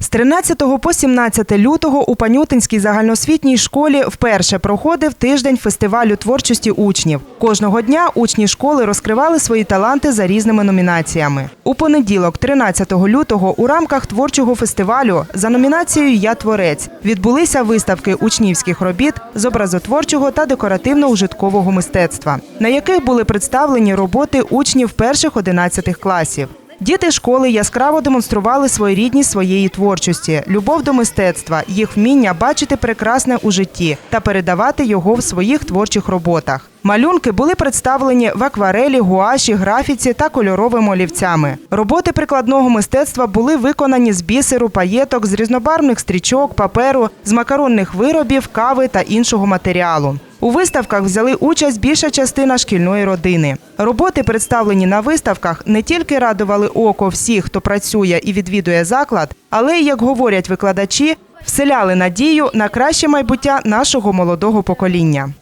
З 13 по 17 лютого у Панютинській загальноосвітній школі вперше проходив тиждень фестивалю творчості учнів. Кожного дня учні школи розкривали свої таланти за різними номінаціями. У понеділок, 13 лютого, у рамках творчого фестивалю за номінацією Я творець відбулися виставки учнівських робіт з образотворчого та декоративно-ужиткового мистецтва, на яких були представлені роботи учнів перших 11 класів. Діти школи яскраво демонстрували своєрідність своєї творчості, любов до мистецтва, їх вміння бачити прекрасне у житті та передавати його в своїх творчих роботах. Малюнки були представлені в акварелі, гуаші, графіці та кольоровими олівцями. Роботи прикладного мистецтва були виконані з бісеру, паєток, з різнобарвних стрічок, паперу, з макаронних виробів, кави та іншого матеріалу. У виставках взяли участь більша частина шкільної родини. Роботи, представлені на виставках, не тільки радували око всіх, хто працює і відвідує заклад, але й, як говорять викладачі, вселяли надію на краще майбуття нашого молодого покоління.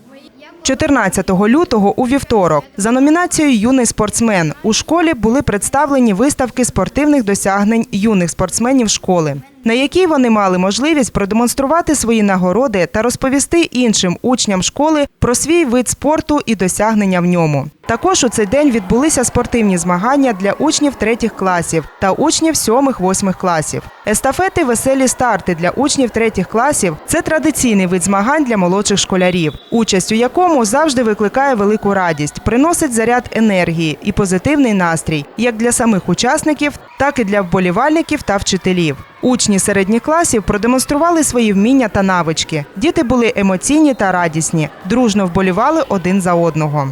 14 лютого у вівторок за номінацією Юний спортсмен у школі були представлені виставки спортивних досягнень юних спортсменів школи, на якій вони мали можливість продемонструвати свої нагороди та розповісти іншим учням школи про свій вид спорту і досягнення в ньому. Також у цей день відбулися спортивні змагання для учнів третіх класів та учнів сьомих-восьмих класів. Естафети веселі старти для учнів третіх класів це традиційний вид змагань для молодших школярів, участь у якому завжди викликає велику радість, приносить заряд енергії і позитивний настрій як для самих учасників, так і для вболівальників та вчителів. Учні середніх класів продемонстрували свої вміння та навички. Діти були емоційні та радісні, дружно вболівали один за одного.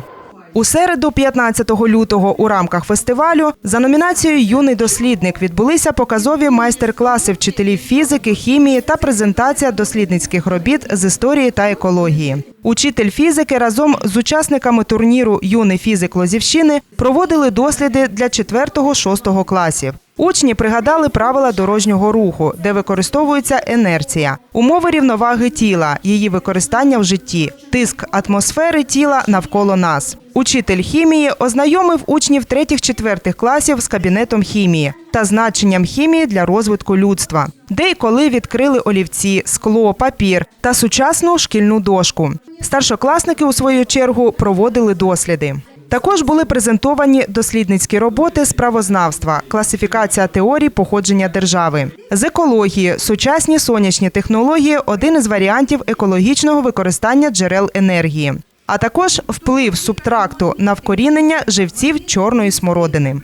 У середу, 15 лютого, у рамках фестивалю за номінацією Юний дослідник відбулися показові майстер-класи вчителів фізики, хімії та презентація дослідницьких робіт з історії та екології. Учитель фізики разом з учасниками турніру Юний фізик Лозівщини проводили досліди для 4-6 класів. Учні пригадали правила дорожнього руху, де використовується інерція, умови рівноваги тіла, її використання в житті, тиск атмосфери тіла навколо нас. Учитель хімії ознайомив учнів 3-4 класів з кабінетом хімії та значенням хімії для розвитку людства, де й коли відкрили олівці, скло, папір та сучасну шкільну дошку. Старшокласники у свою чергу проводили досліди. Також були презентовані дослідницькі роботи з правознавства, класифікація теорій походження держави, з екології, сучасні сонячні технології один із варіантів екологічного використання джерел енергії, а також вплив субтракту на вкорінення живців чорної смородини.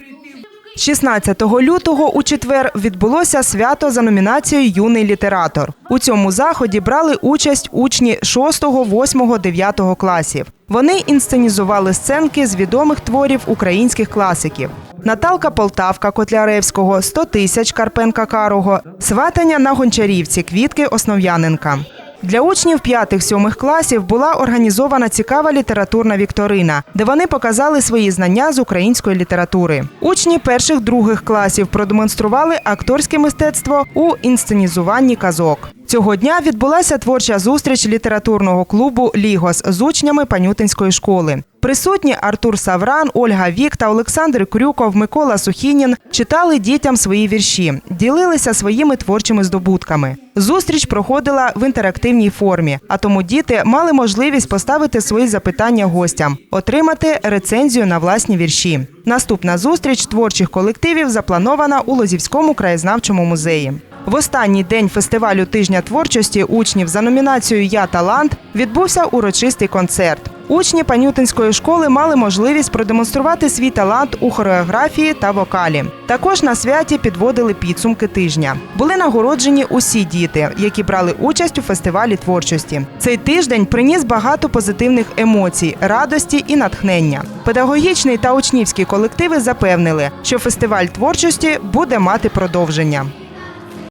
16 лютого у четвер відбулося свято за номінацією Юний літератор. У цьому заході брали участь учні 6, 8, 9 класів. Вони інсценізували сценки з відомих творів українських класиків. Наталка Полтавка Котляревського, 100 тисяч Карпенка Карого, сватання на Гончарівці Квітки Основ'яненка. Для учнів 5-7 класів була організована цікава літературна вікторина, де вони показали свої знання з української літератури. Учні перших других класів продемонстрували акторське мистецтво у інсценізуванні казок. Цього дня відбулася творча зустріч літературного клубу Лігос з учнями Панютинської школи. Присутні Артур Савран, Ольга Вік та Олександр Крюков, Микола Сухінін читали дітям свої вірші, ділилися своїми творчими здобутками. Зустріч проходила в інтерактивній формі, а тому діти мали можливість поставити свої запитання гостям, отримати рецензію на власні вірші. Наступна зустріч творчих колективів запланована у Лозівському краєзнавчому музеї. В останній день фестивалю тижня творчості учнів за номінацією Я талант відбувся урочистий концерт. Учні Панютинської школи мали можливість продемонструвати свій талант у хореографії та вокалі. Також на святі підводили підсумки тижня. Були нагороджені усі діти, які брали участь у фестивалі творчості. Цей тиждень приніс багато позитивних емоцій, радості і натхнення. Педагогічний та учнівські колективи запевнили, що фестиваль творчості буде мати продовження.